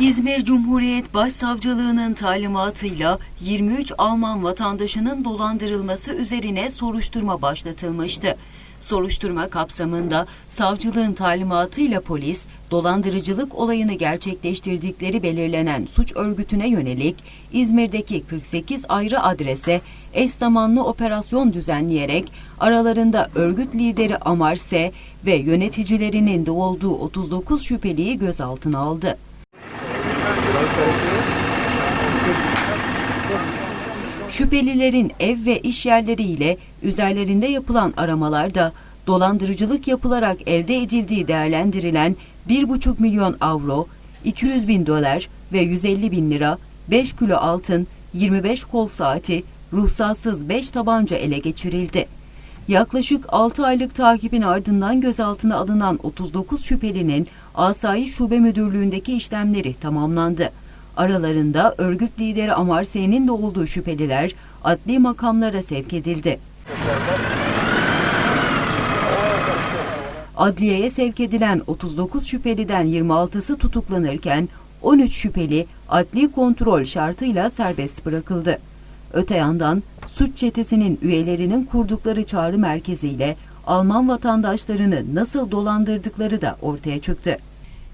İzmir Cumhuriyet Başsavcılığı'nın talimatıyla 23 Alman vatandaşının dolandırılması üzerine soruşturma başlatılmıştı. Soruşturma kapsamında savcılığın talimatıyla polis, dolandırıcılık olayını gerçekleştirdikleri belirlenen suç örgütüne yönelik İzmir'deki 48 ayrı adrese eş zamanlı operasyon düzenleyerek aralarında örgüt lideri Amar S. ve yöneticilerinin de olduğu 39 şüpheliyi gözaltına aldı. Şüphelilerin ev ve iş yerleriyle üzerlerinde yapılan aramalarda dolandırıcılık yapılarak elde edildiği değerlendirilen 1,5 milyon avro, 200 bin dolar ve 150 bin lira, 5 kilo altın, 25 kol saati, ruhsatsız 5 tabanca ele geçirildi. Yaklaşık 6 aylık takibin ardından gözaltına alınan 39 şüphelinin Asayiş Şube Müdürlüğü'ndeki işlemleri tamamlandı. Aralarında örgüt lideri Amar S'nin de olduğu şüpheliler adli makamlara sevk edildi. Adliyeye sevk edilen 39 şüpheliden 26'sı tutuklanırken 13 şüpheli adli kontrol şartıyla serbest bırakıldı. Öte yandan suç çetesinin üyelerinin kurdukları çağrı merkeziyle Alman vatandaşlarını nasıl dolandırdıkları da ortaya çıktı.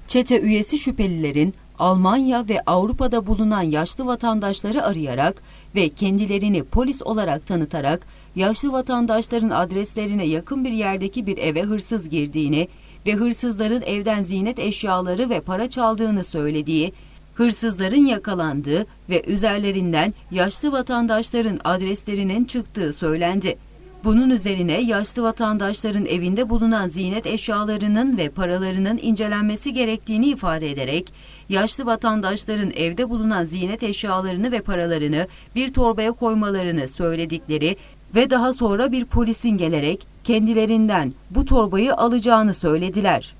Çete üyesi şüphelilerin Almanya ve Avrupa'da bulunan yaşlı vatandaşları arayarak ve kendilerini polis olarak tanıtarak yaşlı vatandaşların adreslerine yakın bir yerdeki bir eve hırsız girdiğini ve hırsızların evden ziynet eşyaları ve para çaldığını söylediği, hırsızların yakalandığı ve üzerlerinden yaşlı vatandaşların adreslerinin çıktığı söylendi. Bunun üzerine yaşlı vatandaşların evinde bulunan ziynet eşyalarının ve paralarının incelenmesi gerektiğini ifade ederek, yaşlı vatandaşların evde bulunan ziynet eşyalarını ve paralarını bir torbaya koymalarını söyledikleri ve daha sonra bir polisin gelerek kendilerinden bu torbayı alacağını söylediler.